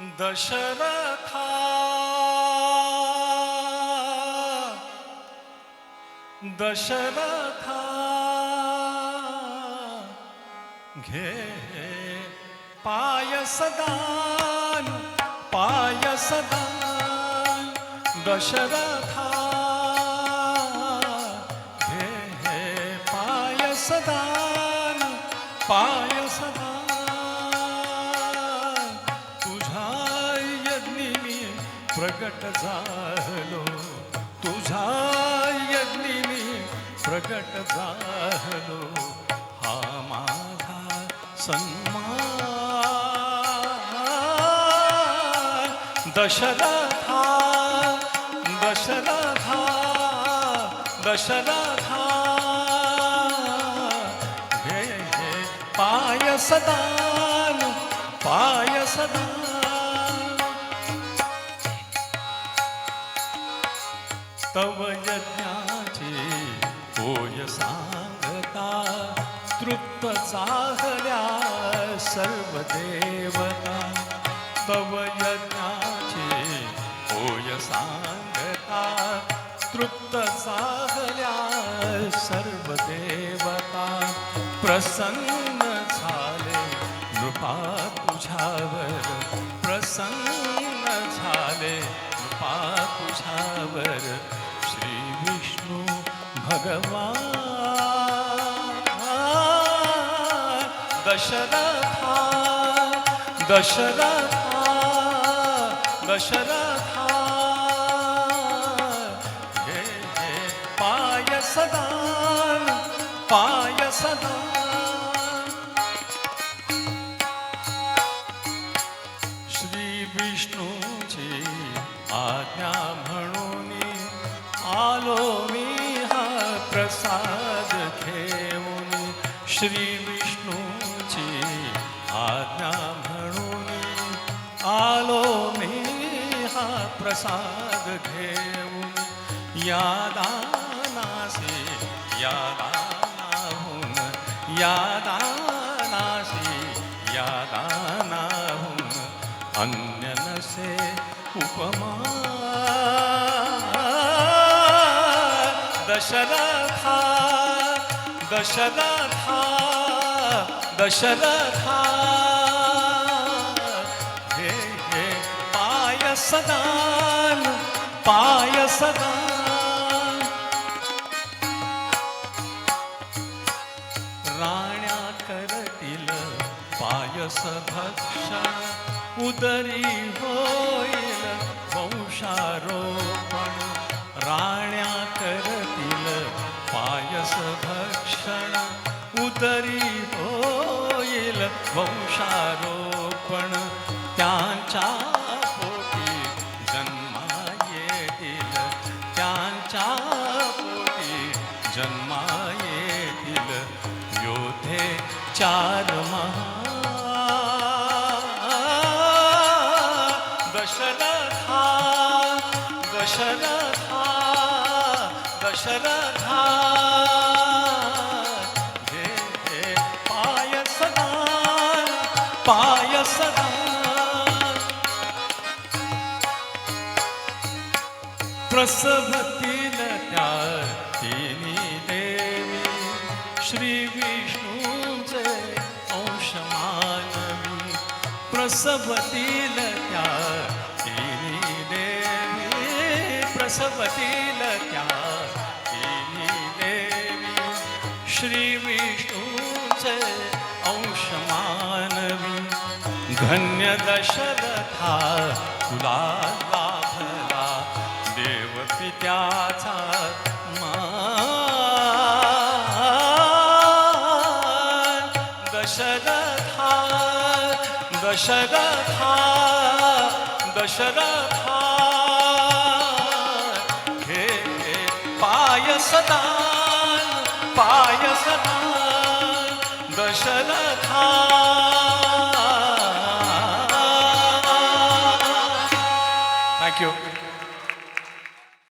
दशरथा। दशरथा। घे पायसदान पायसदान। दशरथा प्रगट झालो. तुझ्या यज्ञी मी प्रगट झालो. हा माझा सन्मान. दशरथा दशरथा दशरथा. हे हे पायसदान पायसदान. तव यज्ञाची होय सांगता तृप्त चाहल्या सर्व देवता तव यज्ञाची होय सांगता तृप्त चाहल्या सर्व देवता प्रसन्न झाले नृपा तुझ्यावर प्रसन्न झाले नृपा तुझ्यावर. भगवान। दशरथा दशरथा दशरथा। हे हे पायसदान पायसदान श्री विष्णूची आज्ञा म्हणून आलो। प्रसाद घेऊन श्री विष्णूची आज्ञा म्हणून आलो मी हा प्रसाद घेऊन. या दानासी या दानाहून या दानासी या दानाहून अन्य नसे उपमा दशरथा दशरथा दशरथा हे हे पाय सदान राण्या करतील पायस भक्षण उदरी होय वंशारोपण त्यांच्या पोटी जन्मा येतील. त्यांच्या पोटी जन्मा येतील. योधे चार महा दशरथा दशरथा दशरथ प्रसभतील त्या तिनी देवी. श्री विष्णूचे अंश मानवी प्रसभतील त्या तिनी देवी. प्रसभतील त्या तिनी देवी. श्री विष्णूचे अंश मानवी धन्य दशरथा तुला देव पित्याचा मान दशरथा दशरथा दशरथा. हे पायसदान पायसदान दशरथा.